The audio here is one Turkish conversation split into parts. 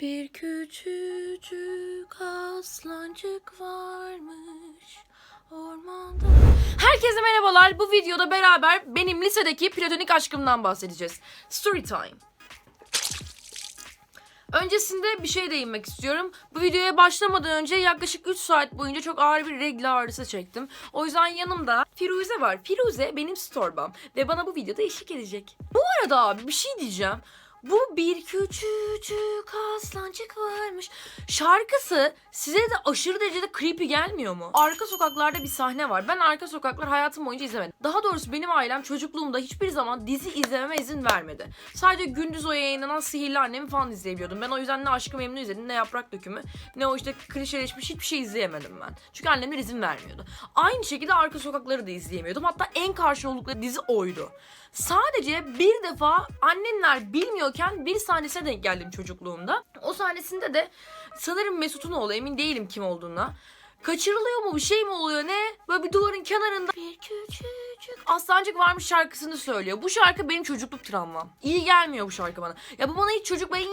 Bir küçücük aslancık varmış ormanda. Herkese merhabalar. Bu videoda beraber benim lisedeki platonik aşkımdan bahsedeceğiz. Story time. Öncesinde bir şey değinmek istiyorum. Bu videoya başlamadan önce yaklaşık 3 saat boyunca çok ağır bir regl ağrısı çektim. O yüzden yanımda Firuze var. Firuze benim storbam ve bana bu videoda eşlik edecek. Bu arada abi bir şey diyeceğim. Bu bir küçücük aslancık varmış. Şarkısı size de aşırı derecede creepy gelmiyor mu? Arka sokaklarda bir sahne var. Ben arka sokaklar hayatım boyunca izlemedim. Daha doğrusu benim ailem çocukluğumda hiçbir zaman dizi izlememe izin vermedi. Sadece gündüz o yayınlanan Sihirli Annemi falan izleyebiliyordum. Ben o yüzden ne Aşkı Memnu izledim ne Yaprak Dökümü ne o işte klişeleşmiş hiçbir şey izleyemedim ben. Çünkü annemler izin vermiyordu. Aynı şekilde arka sokakları da izleyemiyordum. Hatta en karşı oldukları dizi oydu. Sadece bir defa annemler bilmiyorken bir sahnesine denk geldim çocukluğumda. O sahnesinde de sanırım Mesut'un oğlu emin değilim kim olduğuna. Kaçırılıyor mu bir şey mi oluyor ne? Böyle bir duvarın kenarında bir küçücük aslancık varmış şarkısını söylüyor. Bu şarkı benim çocukluk travmam. İyi gelmiyor bu şarkı bana. Ya bu bana hiç çocuk böyle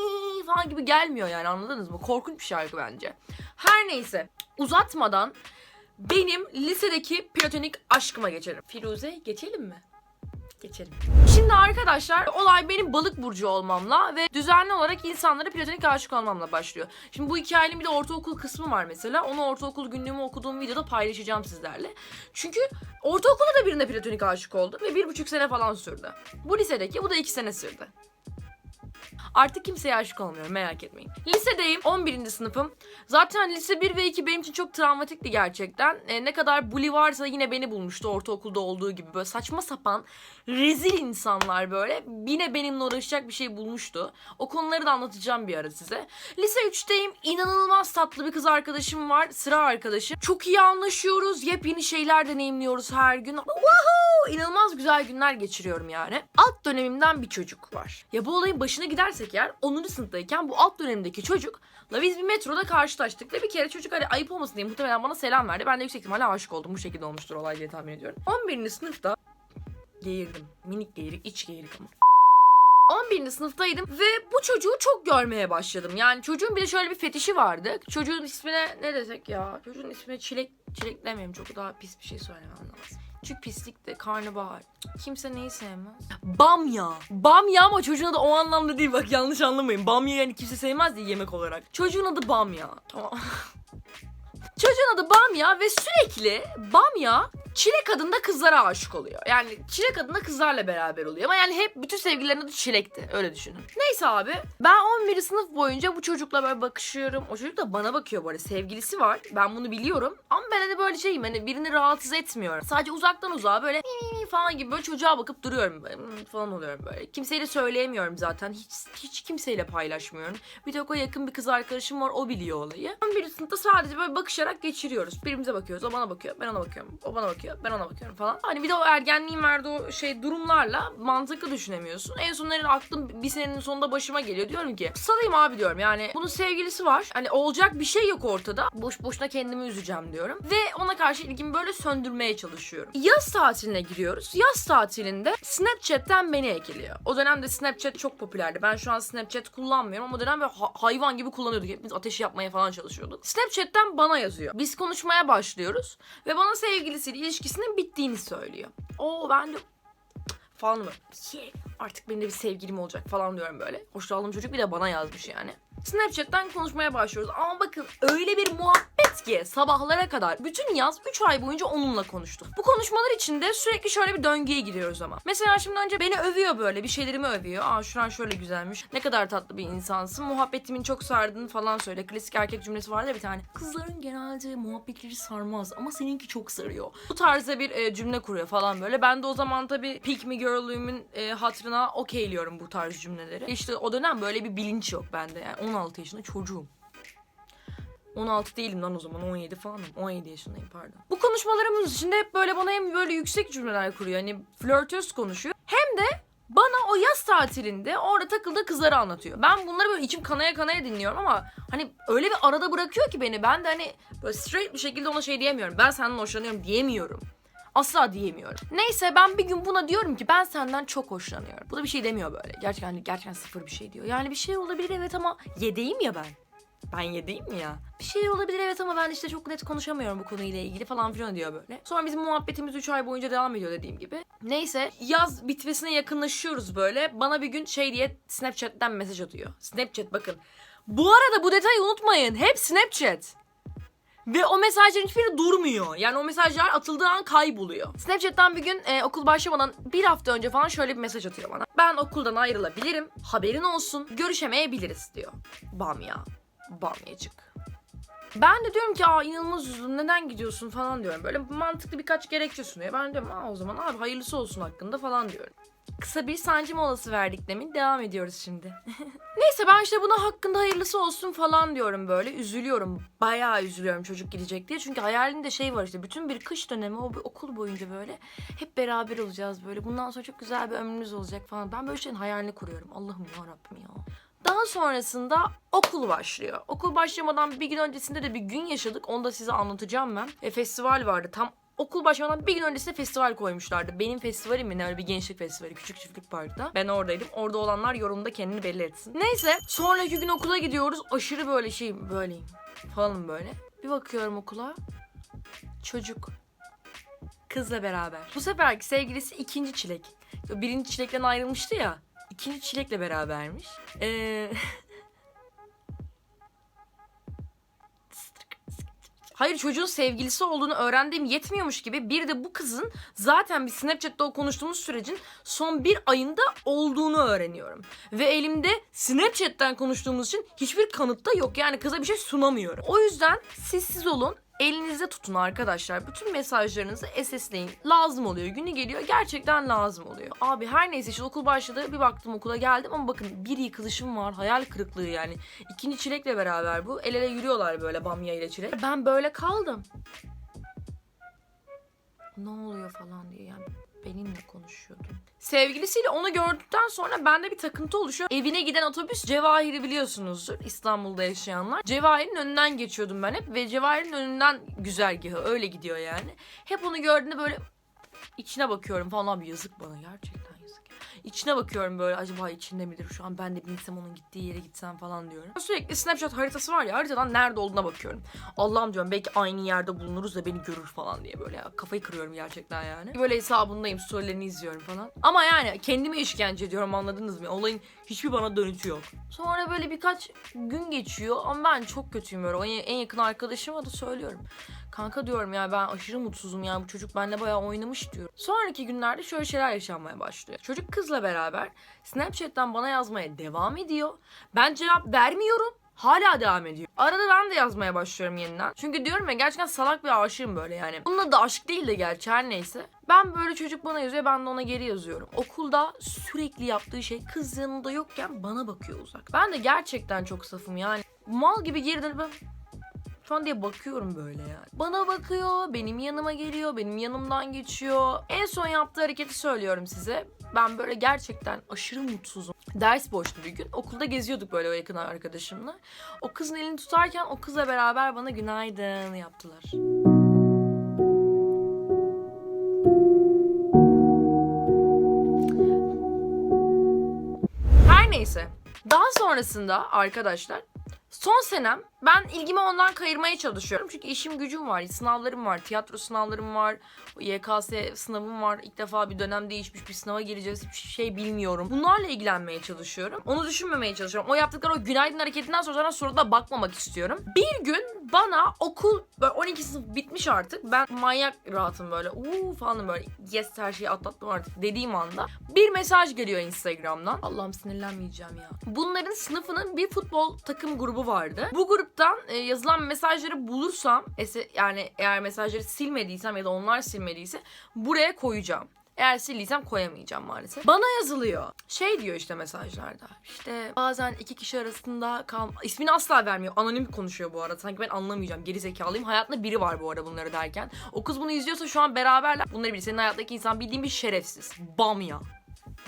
falan gibi gelmiyor yani anladınız mı? Korkunç bir şarkı bence. Her neyse uzatmadan benim lisedeki platonik aşkıma geçelim. Firuze geçelim mi? Geçelim. Şimdi arkadaşlar olay benim balık burcu olmamla ve düzenli olarak insanlara platonik aşık olmamla başlıyor. Şimdi bu hikayenin bir de ortaokul kısmı var mesela. Onu ortaokul günlüğümü okuduğum videoda paylaşacağım sizlerle. Çünkü ortaokulda da birine platonik aşık oldum ve bir buçuk sene falan sürdü. Bu lisedeki bu da iki sene sürdü. Artık kimseye aşık olmuyorum merak etmeyin. Lisedeyim 11. sınıfım. Zaten lise 1 ve 2 benim için çok travmatikti gerçekten. E, ne kadar bully varsa yine beni bulmuştu ortaokulda olduğu gibi. Böyle saçma sapan rezil insanlar böyle yine benimle uğraşacak bir şey bulmuştu. O konuları da anlatacağım bir ara size. Lise 3'teyim. İnanılmaz tatlı bir kız arkadaşım var. Sıra arkadaşım. Çok iyi anlaşıyoruz. Yepyeni şeyler deneyimliyoruz her gün. Woohoo! İnanılmaz güzel günler geçiriyorum yani. Alt dönemimden bir çocuk var. Ya bu olayın başına gidersek eğer 10. sınıftayken bu alt dönemdeki çocukla biz bir metroda karşılaştık ve bir kere çocuk hani ayıp olmasın diye muhtemelen bana selam verdi. Ben de yüksek ihtimalle aşık oldum. Bu şekilde olmuştur olay diye tahmin ediyorum. 11. sınıfta geğirdim. Minik geğirik, iç geğirik ama. 11. sınıftaydım ve bu çocuğu çok görmeye başladım. Yani çocuğun bir de şöyle bir fetişi vardı. Çocuğun ismine ne desek ya? Çocuğun ismine çilek, çilek demeyeyim çok daha pis bir şey söylemem lazım. Çünkü pislik de karnabahar. Kimse neyi sevmez? Bamya. Bamya ama çocuğun adı o anlamda değil bak yanlış anlamayın. Bamya yani kimse sevmez diye yemek olarak. Çocuğun adı Bamya. Tamam. Çocuğun adı Bamya ve sürekli Bamya Çilek adında kızlara aşık oluyor. Yani Çilek adında kızlarla beraber oluyor. Ama yani hep bütün sevgililerin adı Çilek'ti. Öyle düşünün. Neyse abi. Ben 11. sınıf boyunca bu çocukla böyle bakışıyorum. O çocuk da bana bakıyor böyle. Sevgilisi var. Ben bunu biliyorum. Ama ben hani böyle şeyim. Hani birini rahatsız etmiyorum. Sadece uzaktan uzağa böyle falan gibi böyle çocuğa bakıp duruyorum. Hmm falan oluyorum böyle. Kimseyle söyleyemiyorum zaten. Hiç, hiç kimseyle paylaşmıyorum. Bir tek o yakın bir kız arkadaşım var. O biliyor olayı. 11. sınıfta sadece böyle bakışarak geçiriyoruz. Birbirimize bakıyoruz. O bana bakıyor. Ben ona bakıyorum. O bana bakıyor. Ben ona bakıyorum falan. Hani bir de o ergenliğin verdiği o şey durumlarla mantıklı düşünemiyorsun. En sonunda aklım bir senenin sonunda başıma geliyor. Diyorum ki salayım abi diyorum. Yani bunun sevgilisi var. Hani olacak bir şey yok ortada. Boş boşuna kendimi üzeceğim diyorum. Ve ona karşı ilgimi böyle söndürmeye çalışıyorum. Yaz tatiline giriyoruz. Yaz tatilinde Snapchat'ten beni ekliyor. O dönemde Snapchat çok popülerdi. Ben şu an Snapchat kullanmıyorum ama o dönem böyle ha- hayvan gibi kullanıyorduk. Hepimiz ateş yapmaya falan çalışıyorduk. Snapchat'ten bana yazıyor. Biz konuşmaya başlıyoruz ve bana sevgilisiyle ilişkisinin bittiğini söylüyor. Oo ben de falan mı? Yeah, artık benim de bir sevgilim olacak falan diyorum böyle. Hoşlandığım çocuk bir de bana yazmış yani. Snapchat'ten konuşmaya başlıyoruz. Ama bakın öyle bir muhabbet ki sabahlara kadar. Bütün yaz 3 ay boyunca onunla konuştuk. Bu konuşmalar içinde sürekli şöyle bir döngüye giriyoruz ama. Mesela şimdi önce beni övüyor böyle bir şeylerimi övüyor. Aa şuran şöyle güzelmiş. Ne kadar tatlı bir insansın. Muhabbetimin çok sardığını falan söyle. Klasik erkek cümlesi vardı ya bir tane. Kızların genelde muhabbetleri sarmaz ama seninki çok sarıyor. Bu tarzda bir e, cümle kuruyor falan böyle. Ben de o zaman tabii pick me girl'lüğümün e, hatırına okeyliyorum bu tarz cümleleri. İşte o dönem böyle bir bilinç yok bende yani. 16 yaşında çocuğum. 16 değilim lan o zaman 17 falanım. 17 yaşındayım pardon. Bu konuşmalarımız içinde hep böyle bana hem böyle yüksek cümleler kuruyor. Hani flörtöz konuşuyor. Hem de bana o yaz tatilinde orada takıldığı kızları anlatıyor. Ben bunları böyle içim kanaya kanaya dinliyorum ama hani öyle bir arada bırakıyor ki beni. Ben de hani böyle straight bir şekilde ona şey diyemiyorum. Ben senden hoşlanıyorum diyemiyorum. Asla diyemiyorum. Neyse ben bir gün buna diyorum ki ben senden çok hoşlanıyorum. Bu da bir şey demiyor böyle. Gerçekten hani gerçekten sıfır bir şey diyor. Yani bir şey olabilir evet ama yedeyim ya ben. Ben yedeyim ya. Bir şey olabilir evet ama ben işte çok net konuşamıyorum bu konuyla ilgili falan filan diyor böyle. Sonra bizim muhabbetimiz 3 ay boyunca devam ediyor dediğim gibi. Neyse yaz bitmesine yakınlaşıyoruz böyle. Bana bir gün şey diye Snapchat'ten mesaj atıyor. Snapchat bakın. Bu arada bu detayı unutmayın. Hep Snapchat. Ve o mesajların hiçbiri durmuyor. Yani o mesajlar atıldığı an kayboluyor. Snapchat'ten bir gün e, okul başlamadan bir hafta önce falan şöyle bir mesaj atıyor bana. Ben okuldan ayrılabilirim. Haberin olsun. Görüşemeyebiliriz diyor. Bam ya. Bamyacık. Ben de diyorum ki aa inanılmaz üzüldüm neden gidiyorsun falan diyorum. Böyle mantıklı birkaç gerekçe sunuyor. Ben diyorum aa o zaman abi hayırlısı olsun hakkında falan diyorum. Kısa bir sancı molası verdik demin. Devam ediyoruz şimdi. Neyse ben işte buna hakkında hayırlısı olsun falan diyorum böyle. Üzülüyorum. Bayağı üzülüyorum çocuk gidecek diye. Çünkü hayalinde şey var işte bütün bir kış dönemi o okul boyunca böyle hep beraber olacağız böyle. Bundan sonra çok güzel bir ömrümüz olacak falan. Ben böyle şeyin hayalini kuruyorum. Allah'ım ya Rabbim ya. Daha sonrasında okul başlıyor. Okul başlamadan bir gün öncesinde de bir gün yaşadık. Onu da size anlatacağım ben. E, festival vardı. Tam okul başlamadan bir gün öncesinde festival koymuşlardı. Benim festivalim mi ne öyle bir gençlik festivali. Küçük çiftlik parkta. Ben oradaydım. Orada olanlar yorumda kendini belli etsin. Neyse sonraki gün okula gidiyoruz. Aşırı böyle şey böyleyim falan böyle. Bir bakıyorum okula. Çocuk. Kızla beraber. Bu seferki sevgilisi ikinci çilek. Birinci çilekten ayrılmıştı ya. İkinci çilekle berabermiş. Ee... Hayır çocuğun sevgilisi olduğunu öğrendiğim yetmiyormuş gibi bir de bu kızın zaten bir Snapchat'te o konuştuğumuz sürecin son bir ayında olduğunu öğreniyorum. Ve elimde Snapchat'ten konuştuğumuz için hiçbir kanıt da yok. Yani kıza bir şey sunamıyorum. O yüzden sessiz olun. Elinizde tutun arkadaşlar. Bütün mesajlarınızı SS'leyin. Lazım oluyor. Günü geliyor gerçekten lazım oluyor. Abi her neyse işte okul başladı. Bir baktım okula geldim ama bakın bir yıkılışım var. Hayal kırıklığı yani. İkinci çilekle beraber bu. El ele yürüyorlar böyle bamya ile çilek. Ben böyle kaldım. Ne oluyor falan diye yani benimle konuşuyordu. Sevgilisiyle onu gördükten sonra bende bir takıntı oluşuyor. Evine giden otobüs Cevahir'i biliyorsunuzdur İstanbul'da yaşayanlar. Cevahir'in önünden geçiyordum ben hep ve Cevahir'in önünden güzergahı öyle gidiyor yani. Hep onu gördüğümde böyle içine bakıyorum falan abi yazık bana gerçekten. İçine bakıyorum böyle acaba içinde midir şu an ben de binsem onun gittiği yere gitsem falan diyorum. Sürekli Snapchat haritası var ya haritadan nerede olduğuna bakıyorum. Allah'ım diyorum belki aynı yerde bulunuruz da beni görür falan diye böyle ya. Kafayı kırıyorum gerçekten yani. Böyle hesabındayım storylerini izliyorum falan. Ama yani kendimi işkence ediyorum anladınız mı? Olayın hiçbir bana dönütü yok. Sonra böyle birkaç gün geçiyor ama ben çok kötüyüm böyle. En yakın arkadaşıma da söylüyorum. Kanka diyorum ya ben aşırı mutsuzum ya bu çocuk benimle bayağı oynamış diyorum. Sonraki günlerde şöyle şeyler yaşanmaya başlıyor. Çocuk kızla beraber Snapchat'ten bana yazmaya devam ediyor. Ben cevap vermiyorum. Hala devam ediyor. Arada ben de yazmaya başlıyorum yeniden. Çünkü diyorum ya gerçekten salak bir aşığım böyle yani. Bunun da aşk değil de gerçi her neyse. Ben böyle çocuk bana yazıyor ben de ona geri yazıyorum. Okulda sürekli yaptığı şey kız yanında yokken bana bakıyor uzak. Ben de gerçekten çok safım yani. Mal gibi geri dönüp ben falan diye bakıyorum böyle yani. Bana bakıyor, benim yanıma geliyor, benim yanımdan geçiyor. En son yaptığı hareketi söylüyorum size. Ben böyle gerçekten aşırı mutsuzum. Ders boştu bir gün. Okulda geziyorduk böyle o yakın arkadaşımla. O kızın elini tutarken o kızla beraber bana günaydın yaptılar. Her neyse. Daha sonrasında arkadaşlar son senem ben ilgimi ondan kayırmaya çalışıyorum. Çünkü işim gücüm var, sınavlarım var, tiyatro sınavlarım var, YKS sınavım var. İlk defa bir dönem değişmiş bir sınava gireceğiz. Hiçbir şey bilmiyorum. Bunlarla ilgilenmeye çalışıyorum. Onu düşünmemeye çalışıyorum. O yaptıkları o günaydın hareketinden sonra zaten soruda bakmamak istiyorum. Bir gün bana okul böyle 12 sınıf bitmiş artık. Ben manyak rahatım böyle. Uuu falan böyle. Yes her şeyi atlattım artık dediğim anda. Bir mesaj geliyor Instagram'dan. Allah'ım sinirlenmeyeceğim ya. Bunların sınıfının bir futbol takım grubu vardı. Bu gruptan e, yazılan mesajları bulursam yani eğer mesajları silmediysem ya da onlar silmediyse buraya koyacağım. Eğer sildiysem koyamayacağım maalesef. Bana yazılıyor. Şey diyor işte mesajlarda. İşte bazen iki kişi arasında kal... İsmini asla vermiyor. Anonim konuşuyor bu arada. Sanki ben anlamayacağım. Geri zekalıyım. Hayatında biri var bu arada bunları derken. O kız bunu izliyorsa şu an beraberler. Bunları bilir. Senin hayattaki insan bildiğin bir şerefsiz. Bam ya.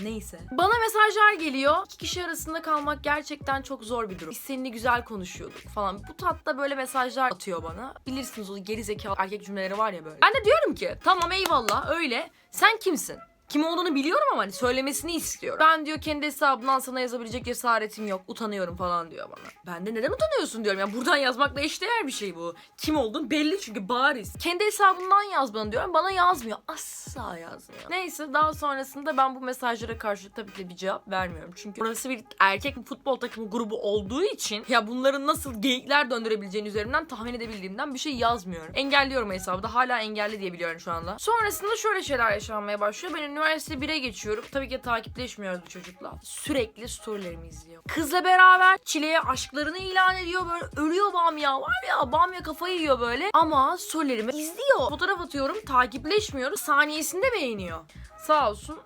Neyse. Bana mesajlar geliyor. İki kişi arasında kalmak gerçekten çok zor bir durum. Biz seninle güzel konuşuyorduk falan. Bu tatta böyle mesajlar atıyor bana. Bilirsiniz o geri zekalı erkek cümleleri var ya böyle. Ben de diyorum ki tamam eyvallah öyle. Sen kimsin? Kim olduğunu biliyorum ama hani söylemesini istiyorum. Ben diyor kendi hesabından sana yazabilecek cesaretim yok. Utanıyorum falan diyor bana. Ben de neden utanıyorsun diyorum. Yani buradan yazmakla eşdeğer bir şey bu. Kim olduğun belli çünkü bariz. Kendi hesabından yaz bana diyorum. Bana yazmıyor. Asla yazmıyor. Neyse daha sonrasında ben bu mesajlara karşı tabii ki bir cevap vermiyorum. Çünkü burası bir erkek futbol takımı grubu olduğu için ya bunların nasıl geyikler döndürebileceğini üzerimden tahmin edebildiğimden bir şey yazmıyorum. Engelliyorum hesabı da hala engelli diye biliyorum şu anda. Sonrasında şöyle şeyler yaşanmaya başlıyor. Ben üniversite 1'e geçiyorum. Tabii ki takipleşmiyoruz bu çocukla. Sürekli storylerimi izliyor. Kızla beraber çileye aşklarını ilan ediyor. Böyle ölüyor Bamya. Var ya Bamya kafayı yiyor böyle. Ama storylerimi izliyor. Fotoğraf atıyorum. Takipleşmiyoruz. Saniyesinde beğeniyor. Sağ olsun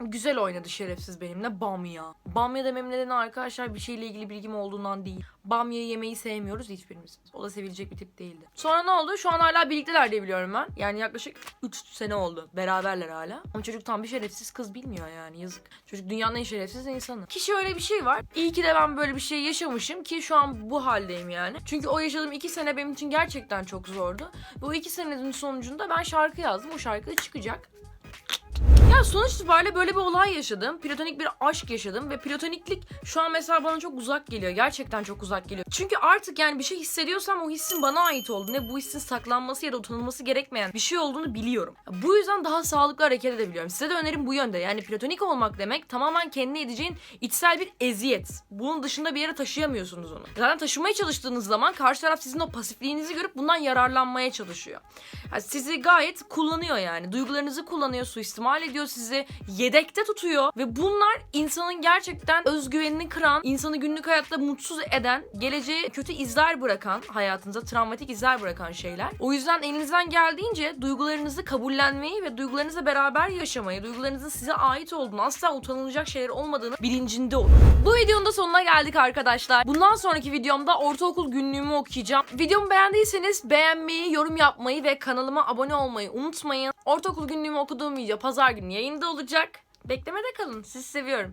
Güzel oynadı şerefsiz benimle Bamya. Bamya demem nedeni arkadaşlar bir şeyle ilgili bilgim olduğundan değil. Bamya'yı yemeyi sevmiyoruz hiçbirimiz. O da sevilecek bir tip değildi. Sonra ne oldu? Şu an hala birlikteler diye biliyorum ben. Yani yaklaşık 3 sene oldu. Beraberler hala. Ama çocuk tam bir şerefsiz kız bilmiyor yani yazık. Çocuk dünyanın en şerefsiz insanı. Ki şöyle bir şey var. İyi ki de ben böyle bir şey yaşamışım ki şu an bu haldeyim yani. Çünkü o yaşadığım 2 sene benim için gerçekten çok zordu. Ve o 2 senenin sonucunda ben şarkı yazdım. O şarkı çıkacak. Ya sonuç itibariyle böyle bir olay yaşadım. Platonik bir aşk yaşadım ve platoniklik şu an mesela bana çok uzak geliyor. Gerçekten çok uzak geliyor. Çünkü artık yani bir şey hissediyorsam o hissin bana ait olduğunu, ne bu hissin saklanması ya da utanılması gerekmeyen bir şey olduğunu biliyorum. Bu yüzden daha sağlıklı hareket edebiliyorum. Size de önerim bu yönde. Yani platonik olmak demek tamamen kendine edeceğin içsel bir eziyet. Bunun dışında bir yere taşıyamıyorsunuz onu. Zaten taşımaya çalıştığınız zaman karşı taraf sizin o pasifliğinizi görüp bundan yararlanmaya çalışıyor. Yani sizi gayet kullanıyor yani. Duygularınızı kullanıyor, suistimal ediyor sizi, yedekte tutuyor ve bunlar insanın gerçekten özgüvenini kıran, insanı günlük hayatta mutsuz eden, geleceğe kötü izler bırakan, hayatınıza travmatik izler bırakan şeyler. O yüzden elinizden geldiğince duygularınızı kabullenmeyi ve duygularınızla beraber yaşamayı, duygularınızın size ait olduğunu, asla utanılacak şeyler olmadığını bilincinde olun. Bu videonun da sonuna geldik arkadaşlar. Bundan sonraki videomda ortaokul günlüğümü okuyacağım. Videomu beğendiyseniz beğenmeyi, yorum yapmayı ve kanalıma abone olmayı unutmayın. Ortaokul günlüğümü okuduğum video pazar günü yayında olacak. Beklemede kalın. Sizi seviyorum.